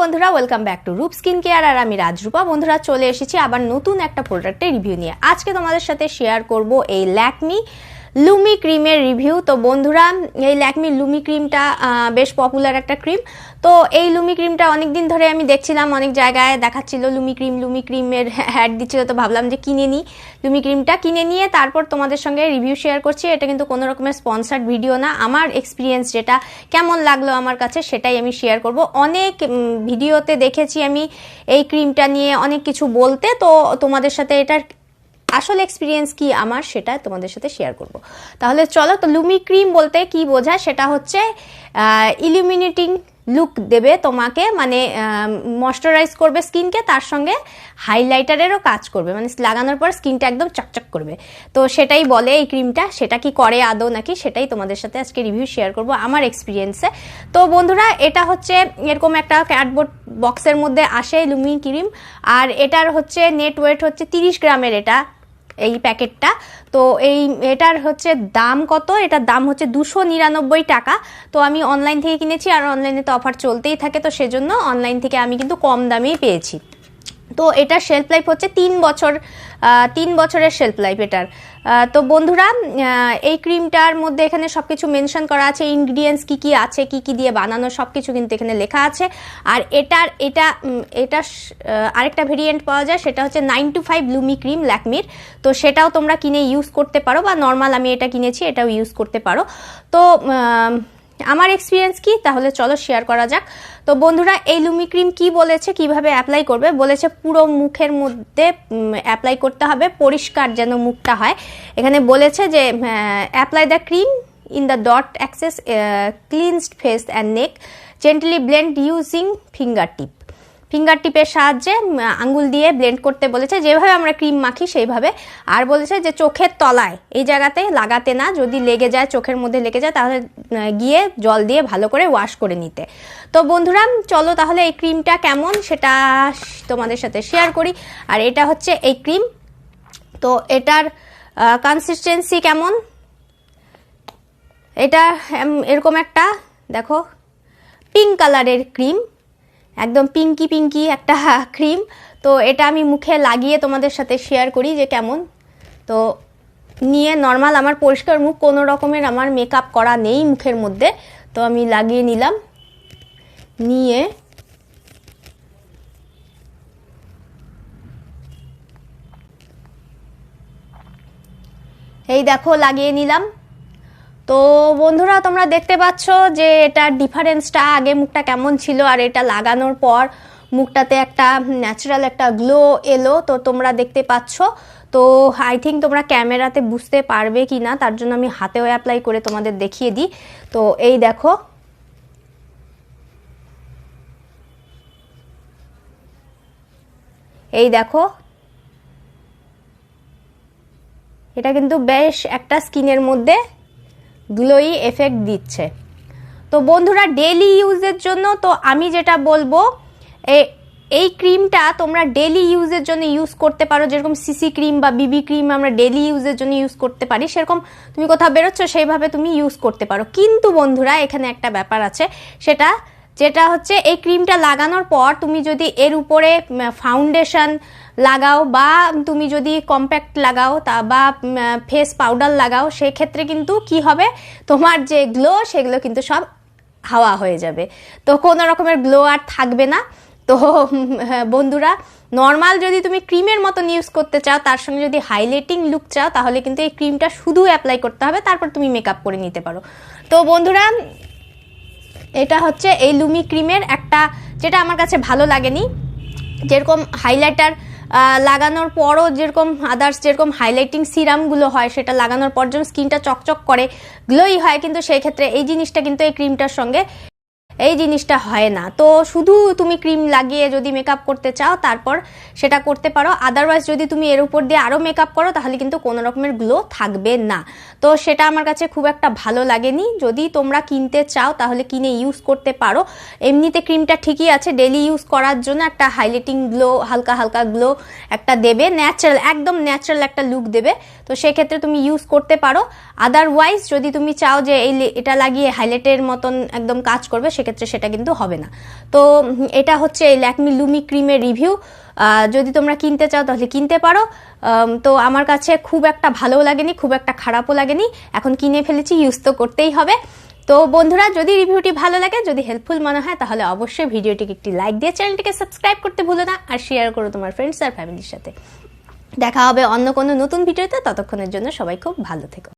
বন্ধুরা welcome back to Roop skin care আর আমি রাজরূপা। বন্ধুরা, চলে এসেছি আবার নতুন একটা প্রোডাক্টের রিভিউ নিয়ে। আজকে তোমাদের সাথে শেয়ার করব এই ল্যাকমি লুমি ক্রিমের রিভিউ তো বন্ধুরা, এই ল্যাকমি লুমি ক্রিমটা বেশ পপুলার একটা ক্রিম তো এই লুমি ক্রিমটা অনেক দিন ধরে আমি দেখছিলাম, অনেক জায়গায় দেখাচ্ছিল লুমি ক্রিম লুমি ক্রিমের অ্যাড দিচ্ছিল। তো ভাবলাম যে কিনে নিই লুমি ক্রিমটা কিনে নিয়ে তারপর তোমাদের সঙ্গে রিভিউ শেয়ার করছি। এটা কিন্তু কোনো রকমের স্পন্সার্ড ভিডিও না। আমার এক্সপিরিয়েন্স যেটা, কেমন লাগল আমার কাছে সেটাই আমি শেয়ার করব। অনেক ভিডিওতে দেখেছি আমি এই ক্রিমটা নিয়ে অনেক কিছু বলতে। তো তোমাদের সাথে এটার আসল এক্সপিরিয়েন্স কি আমার সেটা তোমাদের সাথে শেয়ার করব। তাহলে চলো, তো লুমি ক্রিম বলতে কি বোঝায় সেটা হচ্ছে ইলুমিনেটিং লুক দেবে তোমাকে মানে ময়শ্চারাইজ করবে স্কিনকে তার সঙ্গে হাইলাইটারেরও কাজ করবে মানে লাগানোর পর স্কিনটা একদম চকচক করবে। তো সেটাই বলে এই ক্রিমটা সেটা কি করে আদৌ নাকি, সেটাই তোমাদের সাথে আজকে রিভিউ শেয়ার করব আমার এক্সপিরিয়েন্সে তো বন্ধুরা, এটা হচ্ছে এরকম একটা ক্যাটবোর্ড বক্সের মধ্যে আসে লুমি ক্রিম আর এটার হচ্ছে নেট ওয়েট হচ্ছে তিরিশ গ্রামের এটা। এই প্যাকেটটা। তো এই, এটার হচ্ছে দাম কত? এটার দাম হচ্ছে দুশো নিরানব্বই টাকা। তো আমি অনলাইন থেকে কিনেছি আর অনলাইনে তো অফার চলতেই থাকে। তো সেজন্য অনলাইন থেকে আমি কিন্তু কম দামেই পেয়েছি। তো এটার শেলফ লাইফ হচ্ছে তিন বছর তিন বছরের শেলফ লাইফ এটার। তো বন্ধুরা এই ক্রিমটার মধ্যে এখানে সব কিছু মেনশন করা আছে ইনগ্রিডিয়েন্টস কি কি আছে, কি কি দিয়ে বানানো সব কিছু কিন্তু এখানে লেখা আছে। আর এটার, এটা এটা আরেকটা ভেরিয়েন্ট পাওয়া যায়, সেটা হচ্ছে nine to five Lumi cream ল্যাকমির তো সেটাও তোমরা কিনে ইউজ করতে পারো বা নর্মাল আমি এটা কিনেছি, এটাও ইউজ করতে পারো। তো আমার এক্সপিরিয়েন্স কি? তাহলে চলো শেয়ার করা যাক। তো বন্ধুরা, এই লুমি ক্রিম কি বলেছে, কীভাবে অ্যাপ্লাই করবে? বলেছে পুরো মুখের মধ্যে অ্যাপ্লাই করতে হবে, পরিষ্কার যেন মুখটা হয়। এখানে বলেছে যে apply the cream in the dot access cleansed face and neck gently blend using fingertip finger টিপের সাহায্যে আঙ্গুল দিয়ে ব্লেন্ড করতে বলেছে। যেভাবে আমরা ক্রিম মাখি, সেইভাবে। আর বলেছে যে চোখের তলায়, এই জায়গাতে লাগাতে না, যদি লেগে যায়, চোখের মধ্যে লেগে যায়, তাহলে গিয়ে জল দিয়ে ভালো করে ওয়াশ করে নিতে। তো বন্ধুরা, চলো তাহলে এই ক্রিমটা কেমন, সেটা তোমাদের সাথে শেয়ার করি। আর এটা হচ্ছে এই ক্রিম। তো এটার কনসিস্টেন্সি কেমন? এটা এরকম একটা, দেখো পিঙ্ক কালারের ক্রিম। একদম পিঙ্কি পিঙ্কি একটা ক্রিম তো এটা আমি মুখে লাগিয়ে তোমাদের সাথে শেয়ার করি যে কেমন। তো নিয়ে নর্মাল আমার পরিষ্কার মুখ, কোনো রকমের আমার মেকআপ করা নেই মুখের মধ্যে। তো আমি লাগিয়ে নিলাম। নিয়ে এই দেখো লাগিয়ে নিলাম। তো বন্ধুরা, তোমরা দেখতে পাচ্ছ যে এটার ডিফারেন্সটা, আগে মুখটা কেমন ছিল আর এটা লাগানোর পর মুখটাতে একটা ন্যাচারাল একটা গ্লো এলো। তো তোমরা দেখতে পাচ্ছ। তো আই থিঙ্ক তোমরা ক্যামেরাতে বুঝতে পারবে কি না, তার জন্য আমি হাতেও অ্যাপ্লাই করে তোমাদের দেখিয়ে দিই। তো এই দেখো। এই দেখো। এটা কিন্তু বেশ একটা স্কিনের মধ্যে গ্লোই এফেক্ট দিচ্ছে। তো বন্ধুরা ডেলি ইউজের জন্য তো আমি যেটা বলব এই ক্রিমটা তোমরা ডেলি ইউজের জন্য ইউজ করতে পারো। যেরকম সিসি ক্রিম বা বিবি ক্রিম আমরা ডেলি ইউজের জন্য ইউজ করতে পারি, সেরকম তুমি কোথাও বেরোচ্ছ, সেইভাবে তুমি ইউজ করতে পারো। কিন্তু বন্ধুরা, এখানে একটা ব্যাপার আছে, সেটা যেটা হচ্ছে এই ক্রিমটা লাগানোর পর তুমি যদি এর উপরে ফাউন্ডেশন লাগাও বা তুমি যদি কম্প্যাক্ট লাগাও তা বা ফেস পাউডার লাগাও সেক্ষেত্রে কিন্তু কি হবে? তোমার যে গ্লো সেগুলো কিন্তু সব হাওয়া হয়ে যাবে। তো কোনো রকমের গ্লো আর থাকবে না। তো হ্যাঁ, বন্ধুরা নর্মাল যদি তুমি ক্রিমের মতন ইউজ করতে চাও তার সঙ্গে যদি হাইলাইটিং লুক চাও তাহলে কিন্তু এই ক্রিমটা শুধু অ্যাপ্লাই করতে হবে তারপর তুমি মেকআপ করে নিতে পারো। তো বন্ধুরা এটা হচ্ছে এই লুমি ক্রিমের একটা, যেটা আমার কাছে ভালো লাগেনি। যেরকম হাইলাইটার লাগানোর পরও যেরকম আদার্স যেরকম হাইলাইটিং সিরামগুলো হয়, সেটা লাগানোর পর যখন স্কিনটা চকচক করে গ্লোই হয়, কিন্তু সেই ক্ষেত্রে এই জিনিসটা কিন্তু এই ক্রিমটার সঙ্গে এই জিনিসটা হয় না। তো শুধু তুমি ক্রিম লাগিয়ে যদি মেকআপ করতে চাও, তারপর সেটা করতে পারো। আদারওয়াইজ যদি তুমি এর উপর দিয়ে আরও মেকআপ করো, তাহলে কিন্তু কোনো রকমের গ্লো থাকবে না। তো সেটা আমার কাছে খুব একটা ভালো লাগেনি। যদি তোমরা কিনতে চাও, তাহলে কিনে ইউজ করতে পারো। এমনিতে ক্রিমটা ঠিকই আছে ডেলি ইউজ করার জন্য একটা হাইলাইটিং গ্লো হালকা হালকা গ্লো একটা দেবে। ন্যাচারাল একদম ন্যাচারাল একটা লুক দেবে। তো সেক্ষেত্রে তুমি ইউজ করতে পারো। আদারওয়াইজ যদি তুমি চাও যে এই এটা লাগিয়ে হাইলাইটের মতন একদম কাজ করবে, সেক্ষেত্রে সেক্ষেত্রে সেটা কিন্তু হবে না। তো এটা হচ্ছে এই ল্যাকমি লুমি ক্রিমের রিভিউ যদি তোমরা কিনতে চাও তাহলে কিনতে পারো। তো আমার কাছে খুব একটা ভালোও লাগেনি, খুব একটা খারাপও লাগেনি। এখন কিনে ফেলেছি ইউজ তো করতেই হবে। তো বন্ধুরা, যদি রিভিউটি ভালো লাগে, যদি হেল্পফুল মনে হয়, তাহলে অবশ্যই ভিডিওটিকে একটি লাইক দিয়ে চ্যানেলটিকে সাবস্ক্রাইব করতে ভুলো না আর শেয়ার করো তোমার ফ্রেন্ডস আর ফ্যামিলির সাথে। দেখা হবে অন্য কোনো নতুন ভিডিওতে। ততক্ষণের জন্য সবাই খুব ভালো থেকো।